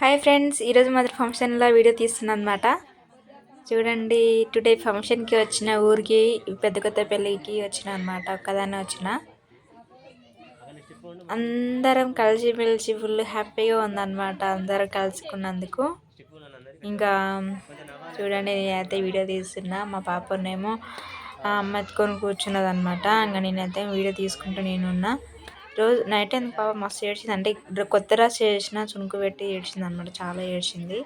Hi friends ఈరోజు మాత్రం ఫంక్షన్లో వీడియో తీస్తున్నాను అనమాట చూడండి టుడే ఫంక్షన్కి వచ్చిన ఊరికి పెద్ద కొత్త పెళ్ళికి వచ్చిన అనమాట ఒక్కదాన్ని వచ్చిన. అందరం కలిసిమెలిసి ఫుల్ హ్యాపీగా ఉందన్నమాట అందరం కలుసుకున్నందుకు. ఇంకా చూడండి నేనైతే వీడియో తీస్తున్నా మా పాపనేమో అమ్మ ఎత్తుకొని కూర్చున్నదనమాట ఇంకా నేనైతే వీడియో తీసుకుంటూ నేనున్నా. రోజు నైట్ ఎందుకు పాప మస్తు ఏడ్చింది. అంటే కొత్త రాసి చేసిన చునుకు పెట్టి ఏడ్చింది అనమాట చాలా ఏడ్చింది.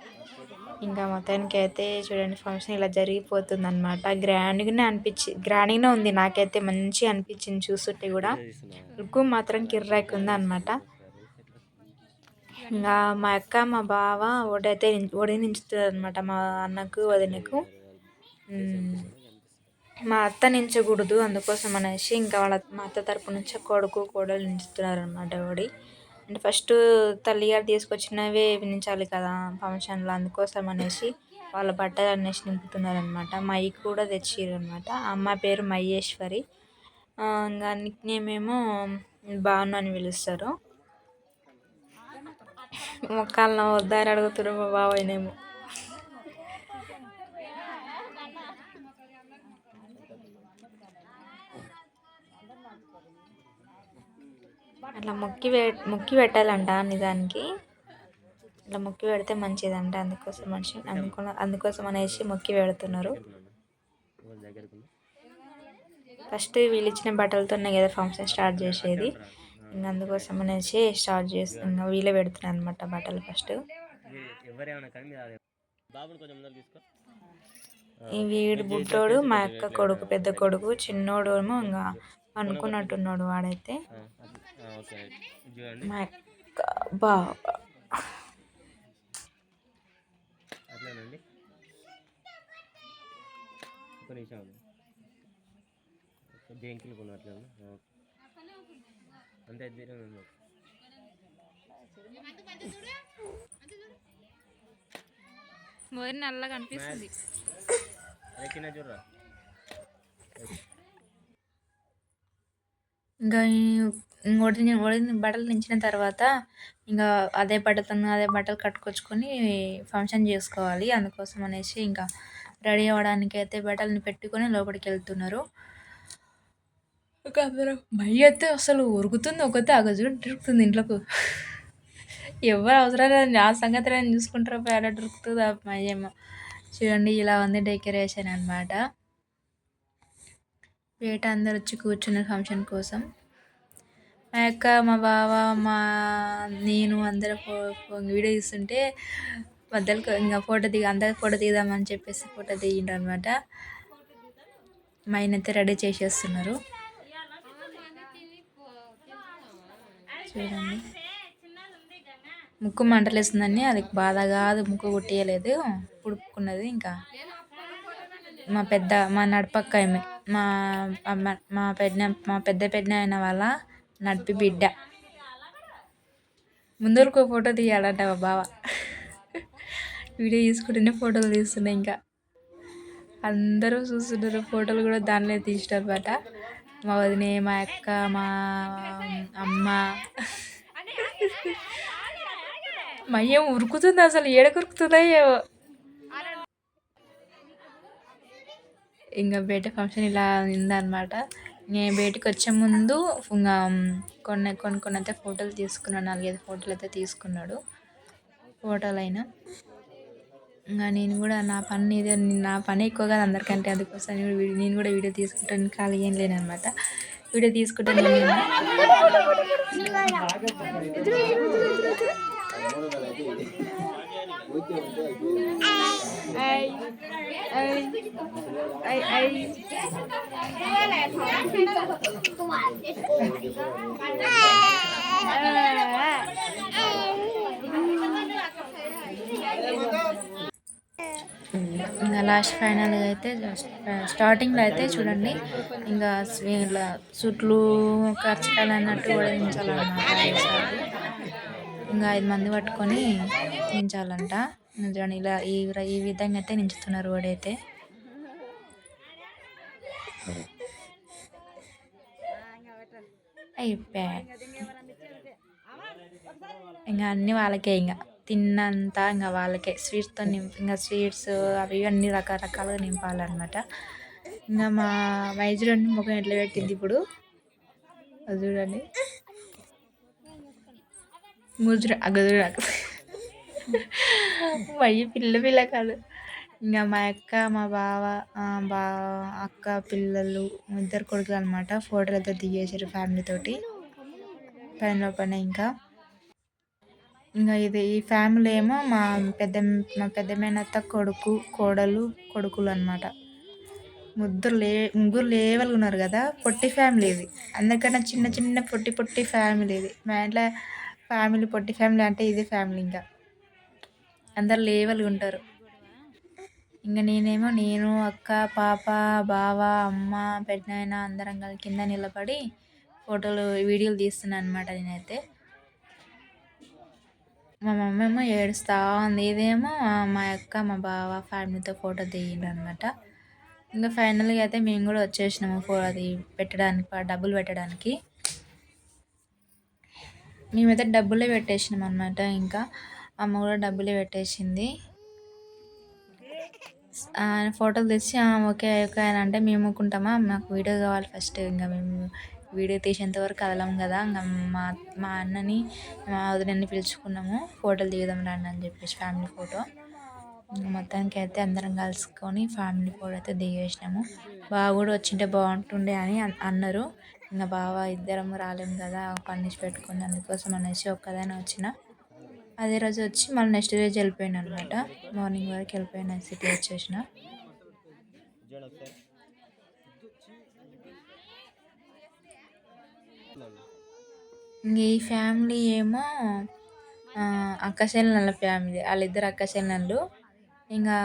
ఇంకా మొత్తానికి అయితే చూడండి ఫంక్షన్ ఇలా జరిగిపోతుంది అనమాట గ్రాండ్గానే అనిపించి గ్రాండ్గానే ఉంది. నాకైతే మంచిగా అనిపించింది చూస్తుంటే కూడా. లుక్ మాత్రం కిర్రాక్ ఉంది అనమాట ఇంకా మా అక్క మా బావ ఒడైతే ఒడి నించుతుంది అనమాట మా అన్నకు వదినకు. మా అత్త నించకూడదు అందుకోసం అనేసి ఇంకా వాళ్ళ మా అత్త తరపు నుంచి కొడుకు కోడలు నించుతున్నారు అనమాట ఎవడి. అంటే ఫస్ట్ తల్లి గారు తీసుకొచ్చినవే నించాలి కదా ఫంక్షన్లో అందుకోసం అనేసి వాళ్ళ బట్టలు అనేసి నింపుతున్నారు అనమాట మై కూడా తెచ్చిర్రు అనమాట అమ్మ పేరు మహేశ్వరి ఇంకా నిక్ నేమ్ బాను అని పిలుస్తారు. మొక్కలను వద్దని అడుగుతున్నారు మా బాబాయ్నేమో అట్లా మొక్కి మొక్కి పెట్టాలంట నిజానికి. ఇట్లా మొక్కి పెడితే మంచిదంట అందుకోసం మనిషి అందుకో అందుకోసం అనేసి మొక్కి పెడుతున్నారు. ఫస్ట్ వీళ్ళు ఇచ్చిన బట్టలతోనే కదా ఫంక్షన్ స్టార్ట్ చేసేది. ఇంకా అందుకోసం అనేసి స్టార్ట్ చేసి ఇంకా వీళ్ళే పెడుతున్నారు అనమాట బట్టలు ఫస్ట్. వీడు బుట్టోడు మా అక్క కొడుకు పెద్ద కొడుకు చిన్నోడు ఏమో ఇంకా అనుకున్నట్టున్నాడు వాడైతే. మా అక్క కొనట్లేదు అంతే మోరి నల్లగా చూడరా? ఇంకా వడిని వడిని బట్టలు దించిన తర్వాత ఇంకా అదే బట్టలతో అదే బట్టలు కట్టుకొచ్చుకొని ఫంక్షన్ చేసుకోవాలి అందుకోసం అనేసి ఇంకా రెడీ అవ్వడానికి అయితే బట్టలని పెట్టుకొని లోపలికి వెళ్తున్నారు. ఒక అందరూ మై అయితే అసలు ఉరుకుతుంది ఒకతే అగజు దొరుకుతుంది ఇంట్లోకి. ఎవరు అవసరం లేదు ఆ సంగతి నేను చూసుకుంటారు పేడ దొరుకుతుంది ఆ చూడండి ఇలా ఉంది డెకరేషన్ అనమాట బయట అందరు వచ్చి కూర్చున్నారు ఫంక్షన్ కోసం. మా అక్క మా బావ మా నేను అందరూ వీడియో తీస్తుంటే మధ్యలో ఇంకా ఫోటో దిగ అందరికి ఫోటో దిగుదామని చెప్పేసి ఫోటో దిగిండ్రు అనమాట మా ఆయన అయితే రెడీ చేసేస్తున్నారు. చూడండి. ముక్కు మంటలేస్తుందని అది బాధ కాదు ముక్కు కొట్టేయలేదు పుడుకున్నది ఇంకా. మా పెద్ద మా నడపక్క ఆమె మా మా పెద్ద మా పెద్ద పెద్ద ఆయన వాళ్ళ నడిపి బిడ్డ. ముందరకు ఫోటో తీయాలంట మా బావ. వీడియో తీసుకుంటేనే ఫోటోలు తీస్తున్నాయి ఇంకా. అందరూ చూస్తున్నారు ఫోటోలు కూడా దానిలో తీసినారు అనమాట మా వదినే మా అక్క మా అమ్మ. మయం ఉరుకుతుంది అసలు ఏడ ఏవో ఇంకా బయట ఫంక్షన్ ఇలా ఉందన్నమాట. నేను బయటకు వచ్చే ముందు ఇంకా కొన్ని కొన్ని కొన్ని అయితే ఫోటోలు తీసుకున్నాడు నాలుగైదు ఫోటోలు అయితే తీసుకున్నాడు. ఫోటోలు అయినా ఇంకా నేను కూడా నా పని ఇదే నా పని ఎక్కువ కాదు అందరికంటే అందుకోసం నేను కూడా వీడియో తీసుకుంటాను ఖాళీ ఏం లేనమాట వీడియో తీసుకుంటాను ఇంకా లాస్ట్ ఫైనల్గా అయితే స్టార్టింగ్లో అయితే చూడండి. ఇంకా ఇలా చుట్లు ఖర్చుకాయలు అన్నట్టు కూడా ఇంకా ఐదు మంది పట్టుకొని ప్రయత్నించాలంట. ఇలా ఈ ఈ విధంగా అయితే నించుతున్నారు వాడైతే. అయిపోయా ఇంకా అన్నీ వాళ్ళకే ఇంకా తిన్నంత ఇంకా వాళ్ళకే. స్వీట్స్తో నింపి ఇంకా స్వీట్స్ అవి అన్ని రకరకాలుగా నింపాలన్నమాట. ఇంకా మా వైద్యుడు ముఖం ఎట్లా పెట్టింది ఇప్పుడు? చూడండి. ముజుర అగదుర మయ్యి పిల్ల పిల్ల కాదు ఇంకా మా అక్క మా బావ బా అక్క పిల్లలు ఇద్దరు కొడుకులు అనమాట ఫోటోలు అయితే దిగేసారు ఫ్యామిలీ తోటి పైన పైన ఇంకా ఇంకా ఇది ఈ ఫ్యామిలీ ఏమో మా పెద్ద మా పెద్దమేనత్త కొడుకు కోడలు కొడుకులు అనమాట ముగ్గురు లే ముగ్గురు లేవలు ఉన్నారు కదా పొట్టి ఫ్యామిలీ ఇది అందరికన్నా చిన్న చిన్న పొట్టి పొట్టి ఫ్యామిలీ ఇది మా ఇంట్లో ఫ్యామిలీ పొట్టి ఫ్యామిలీ అంటే ఇది ఫ్యామిలీ ఇంకా అందరు లేవలు ఉంటారు ఇంకా నేనేమో నేను అక్క పాప బావ అమ్మ పెద్దనాయన అందరం కలిసి కింద నిలబడి ఫోటోలు వీడియోలు తీస్తున్నాను అనమాట నేనైతే. మా మమ్మీ ఏమో ఏడుస్తూ ఉంది. ఇదేమో మా అక్క మా బావ ఫ్యామిలీతో ఫోటో తీయండి అనమాట ఇంకా ఫైనల్గా అయితే మేము కూడా వచ్చేసినాము ఫో అది పెట్టడానికి డబ్బులు పెట్టడానికి. మేమైతే డబ్బులే పెట్టేసినాం అనమాట ఇంకా. అమ్మ కూడా డబ్బులు పెట్టేసింది. ఆయన ఫోటోలు తెచ్చి ఓకే ఓకే అని అంటే మేము ఊరుకుంటామా? మాకు వీడియో కావాలి ఫస్ట్. ఇంకా మేము వీడియో తీసేంత వరకు కదలం కదా. ఇంకా మా మా అన్నని మా వదినని పిలుచుకున్నాము. ఫోటోలు దిగుదాం రండి అని చెప్పేసి ఫ్యామిలీ ఫోటో. ఇంకా మొత్తానికి అయితే అందరం కలుసుకొని ఫ్యామిలీ ఫోటో అయితే దిగేసినాము. బావ కూడా వచ్చింటే బాగుంటుండే అని అన్నారు. ఇంకా బావ ఇద్దరం రాలేము కదా పనిష్ పెట్టుకుని అందుకోసం అనేసి ఒక్కదైనా వచ్చిన. అదే రోజు వచ్చి మళ్ళీ నెక్స్ట్ రోజు వెళ్ళిపోయాను అనమాట మార్నింగ్ వరకు వెళ్ళిపోయిన సిటీ వచ్చేసిన. ఇంక ఈ ఫ్యామిలీ ఏమో ఆ, ఫ్యామిలీ వాళ్ళిద్దరు అక్క ఇంకా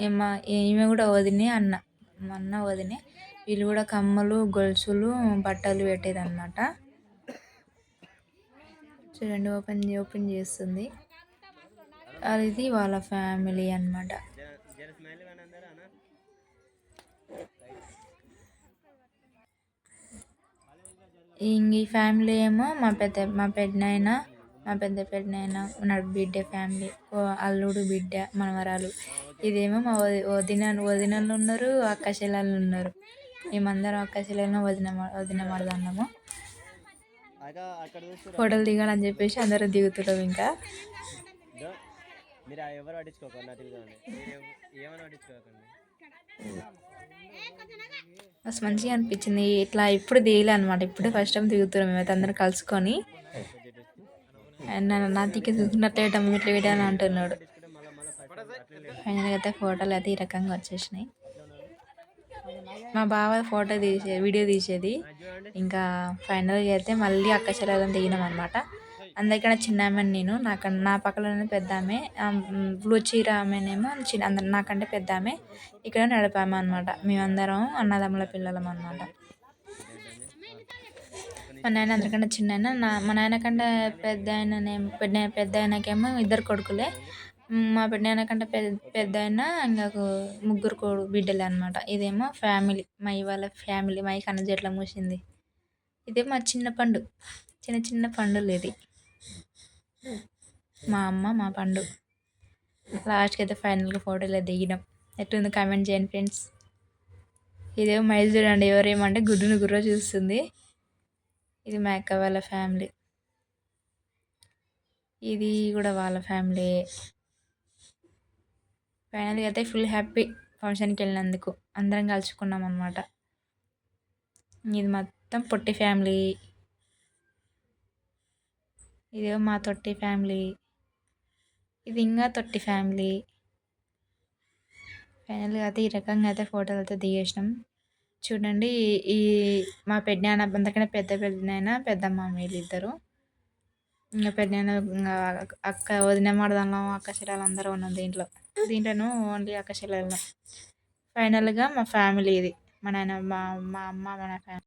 ఏమ ఈమె కూడా వదినే అన్న మా అన్న వదినే. వీళ్ళు కూడా కమ్మలు గొలుసులు బట్టలు పెట్టేది అనమాట చూడండి ఓపెన్ ఓపెన్ చేస్తుంది. అది వాళ్ళ ఫ్యామిలీ అన్నమాట. ఇంక ఈ ఫ్యామిలీ ఏమో మా పెద్ద మా పెద్దనాయన మా పెద్ద పెద్దనాయన నా బిడ్డ ఫ్యామిలీ. అల్లుడు బిడ్డ మనవరాలు. ఇదేమో మా వదిన వదినలు ఉన్నారు అక్క చెల్లెళ్ళు ఉన్నారు. మేమందరం అక్క చెల్లెలను వదిన వదిన మరదన్నాము. ఫోటోలు దిగాలని చెప్పేసి అందరూ దిగుతున్నాం ఇంకా. మీరు ఎవరు పట్టించుకోకండి అటు ఇటు అని. మీరు ఎవ- ఏమని పట్టించుకోకండి. మస్తు మంచిగా అనిపించింది. ఇట్లా ఇప్పుడు దిగలే అనమాట ఇప్పుడే ఫస్ట్ టైం దిగుతున్నాం మేమైతే అందరం కలుసుకొని. అండ్ నా నా దిక్కు దిగుతున్నట్లే ఇట్లా అని అంటున్నాడు. ఫైనల్గా అయితే ఫోటోలు అయితే ఈ రకంగా వచ్చేసినాయి. మా బావ ఫోటో తీసే వీడియో తీసేది. ఇంకా ఫైనల్గా అయితే మళ్ళీ అక్క చెల్లెలను దిగినాం అనమాట అందరికన్నా చిన్న ఆమెను నేను. నాకు నా పక్కన పెద్ద ఆమె బ్లూ చీర ఆమెనేమో చిన్న అందరి నాకంటే పెద్ద ఆమె ఇక్కడ నడిపాము అనమాట మేమందరం అన్నదమ్ముల పిల్లలం అనమాట మా నాయన అందరికంటే చిన్న నా మా నాయన కంటే పెద్ద ఆయన పెద్ద పెద్ద ఆయనకేమో ఇద్దరు కొడుకులే. మా పెద్ద కంటే పెద్ద పెద్ద ఆయన ఇంకా ముగ్గురు కోడు బిడ్డలే అనమాట ఇదేమో ఫ్యామిలీ. మా ఇవాళ ఫ్యామిలీ. మా కన్న మూసింది. ఇదే మా చిన్న పండు. చిన్న చిన్న పండులు ఇది. మా అమ్మ మా పండు. లాస్ట్కి అయితే ఫైనల్గా ఫోటోలో దిగినాం. ఎట్లుంది కామెంట్ చేయండి ఫ్రెండ్స్. ఇదేమో మైల్ అండి ఎవరేమంటే గుడ్డును గుర్ర చూస్తుంది. ఇది మా అక్క వాళ్ళ ఫ్యామిలీ. ఇది కూడా వాళ్ళ ఫ్యామిలీ ఫైనల్గా అయితే ఫుల్ హ్యాపీ ఫంక్షన్కి వెళ్ళినందుకు. అందరం కలుసుకున్నాం అనమాట ఇది మొత్తం పొట్టి ఫ్యామిలీ. ఇదే మా తొట్టి ఫ్యామిలీ. ఇది ఇంకా తొట్టి ఫ్యామిలీ. ఫైనల్గా అయితే ఈ రకంగా అయితే ఫోటోలు అయితే దిగేసినాం. చూడండి ఈ- మా పెద్దనాన్న అందుకనే పెద్ద పెద్దనాయన పెద్దమ్మ వీళ్ళిద్దరు ఇంకా పెద్దనాయన ఇంకా అక్క వదిన మరదలం అక్క చెల్లెలు అందరూ ఉన్నాం దీంట్లో. దీంట్లోనూ ఓన్లీ అక్క ఫైనల్గా మా ఫ్యామిలీ ఇది మా నాయన మా మా అమ్మ మన ఫ్యామిలీ